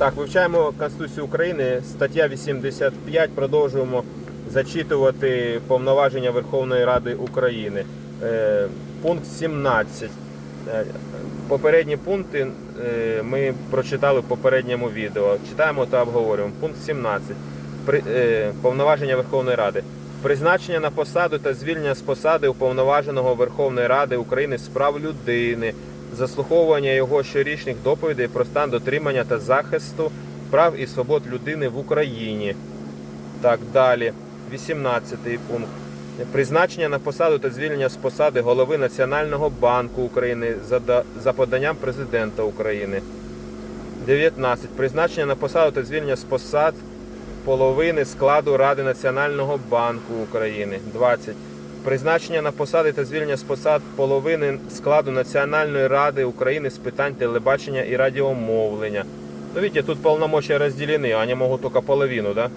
Так, вивчаємо Конституцію України, стаття 85. Продовжуємо зачитувати повноваження Верховної Ради України. Е, пункт 17. Е, Попередні пункти е, ми прочитали в попередньому відео. Читаємо та обговорюємо. Пункт 17. Е, повноваження Верховної Ради. Призначення на посаду та звільнення з посади уповноваженого Верховної Ради України з прав людини, заслуховування його щорічних доповідей про стан дотримання та захисту прав і свобод людини в Україні. Так, далі. 18 пункт. Призначення на посаду та звільнення з посади голови Національного банку України за, за поданням президента України. 19. Призначення на посаду та звільнення з посад половини складу Ради Національного банку України. 20. Призначення на посади та звільнення з посад половини складу Національної ради України з питань телебачення і радіомовлення. Ну, видите, тут полномочия разделены, они могут только половину, да?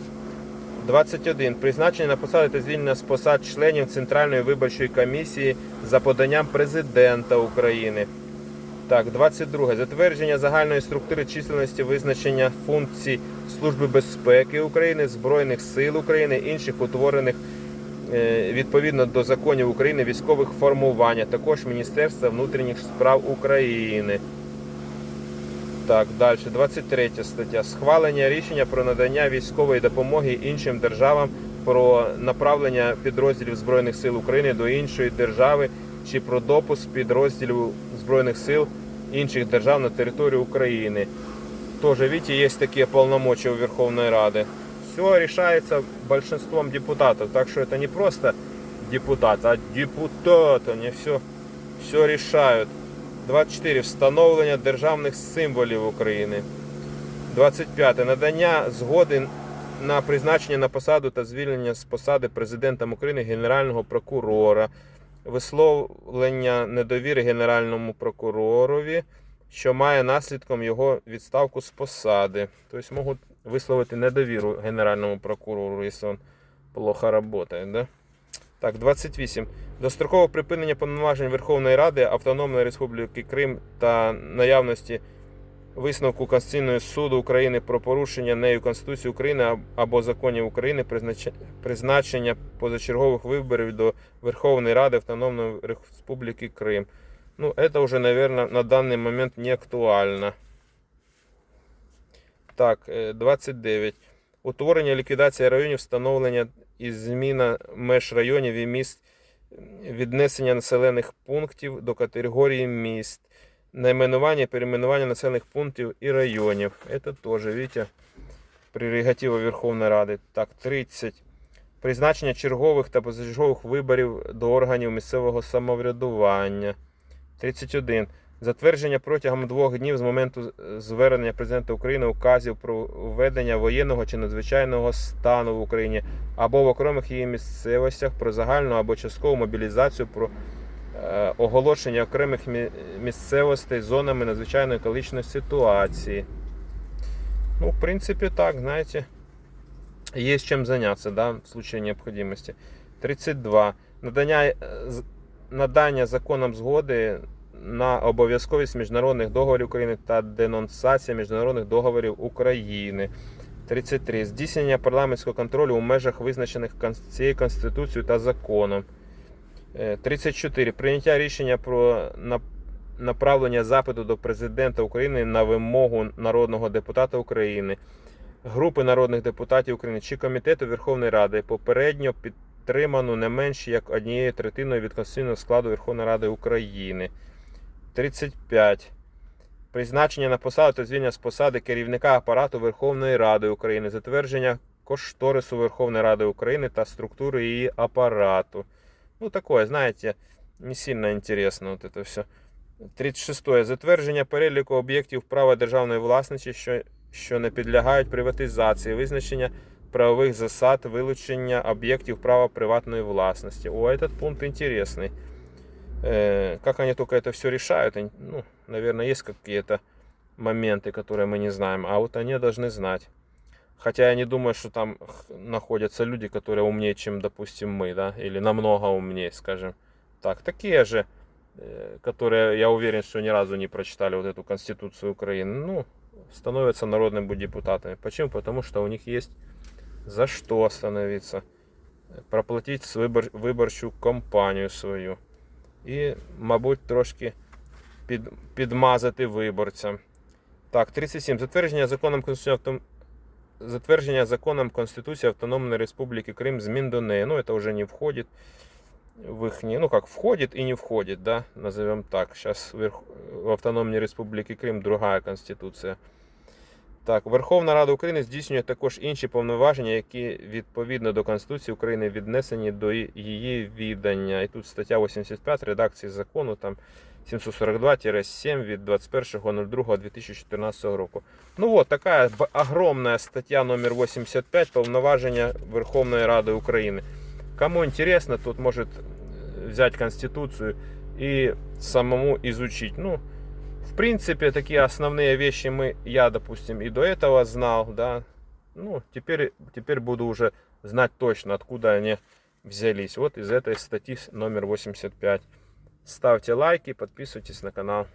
21. Призначення на посади та звільнення з посад членів Центральної виборчої комісії за поданням президента України. Так, 22. Затвердження загальної структури численності визначення функцій Служби безпеки України, Збройних сил України, інших утворених відповідно до законів України військових формувань, а також Міністерства внутрішніх справ України. Так, далі, 23 стаття. Схвалення рішення про надання військової допомоги іншим державам про направлення підрозділів Збройних сил України до іншої держави чи про допуск підрозділів Збройних сил інших держав на територію України. Тоже, видите, есть такие полномочия у Верховной Рады. Все решается большинством депутатов. Так что это не просто депутат, а депутат. Они все, все решают. 24. Встановлення державних символів України. 25. Надання згоди на призначення на посаду та звільнення з посади президентом України Генерального прокурора. Висловлення недовіри Генеральному прокуророві, що має наслідком його відставку з посади. Тобто можуть висловити недовіру Генеральному прокурору, якщо він плохо працює. Да? Так, 28. Дострокове припинення повноважень Верховної Ради Автономної Республіки Крим та наявності висновку Конституційного суду України про порушення нею Конституції України або законів України призначення позачергових виборів до Верховної Ради Автономної Республіки Крим. Ну, это уже, наверное, на данный момент не актуально. Так, е, 29. Утворення, ліквідація районів, встановлення і зміна меж районів і міст, віднесення населених пунктів до категорії міст, найменування, перейменування населених пунктів і районів. Это тоже, видите, прерогатива Верховної Ради. Так, 30. Призначення чергових та позачергових виборів до органів місцевого самоврядування. 31. Затвердження протягом двох днів з моменту звернення президента України указів про введення воєнного чи надзвичайного стану в Україні або в окремих її місцевостях про загальну або часткову мобілізацію, про е, оголошення окремих мі- місцевостей зонами надзвичайної екологічної ситуації. Ну, в принципе, так, знаете, есть чем заняться, да, в случае необходимости. 32. Надання, е, з- надання законом згоди на обов'язковість міжнародних договорів України та денонсація міжнародних договорів України. 33. Здійснення парламентського контролю у межах визначених цією Конституцією та законом. Е, 34. Прийняття рішення про направлення запиту до президента України на вимогу народного депутата України, групи народних депутатів України чи комітету Верховної Ради попередньо підтриману не менш як однією третиною від конституційного складу Верховної Ради України. 35. Призначення на посаду та звільнення з посади керівника апарату Верховної Ради України, затвердження кошторису Верховної Ради України та структури її апарату. Ну, такое, знаете, не сильно интересно вот это все. 36. Затвердження переліку об'єктів права державної власності, що, що не підлягають приватизації, визначення правових засад, вилучення об'єктів права приватної власності. О, этот пункт интересный. Э, как они только это все решают, ну, наверное, есть какие-то моменты, которые мы не знаем, а вот они должны знать. Хотя я не думаю, что там находятся люди, которые умнее, чем, допустим, мы, да, или намного умнее, скажем так. Такие же, э, которые, я уверен, что ни разу не прочитали вот эту Конституцию Украины. Ну, становятся народными депутатами. Почему? Потому что у них есть за что становиться. Проплатити с вибор, виборчу кампанію свою. І, мабуть, трошки під, підмазати виборцям. Так, 37. Затвердження законом Конституції. Затвердження законом Конституції Автономної Республіки Крим змін до неї. Ну, это уже не входит в их, ну как, входит и не входит, да, назовем так. Сейчас в Автономній Республіки Крим другая конституція. Так, Верховна Рада України здійснює також інші повноваження, які відповідно до Конституції України віднесені до її віддання. І тут стаття 85 редакції закону там 742-7 від 21.02.2014 року. Ну вот такая б- огромная статья номер 85 повноваження Верховної Ради України. Кому интересно, тот может э, взять Конституцию и самому изучить. Ну, в принципе, такие основные вещи мы, я, допустим, и до этого знал, да. Ну, теперь, теперь буду уже знать точно, откуда они взялись. Вот из этой статьи номер 85. Ставьте лайки, подписывайтесь на канал.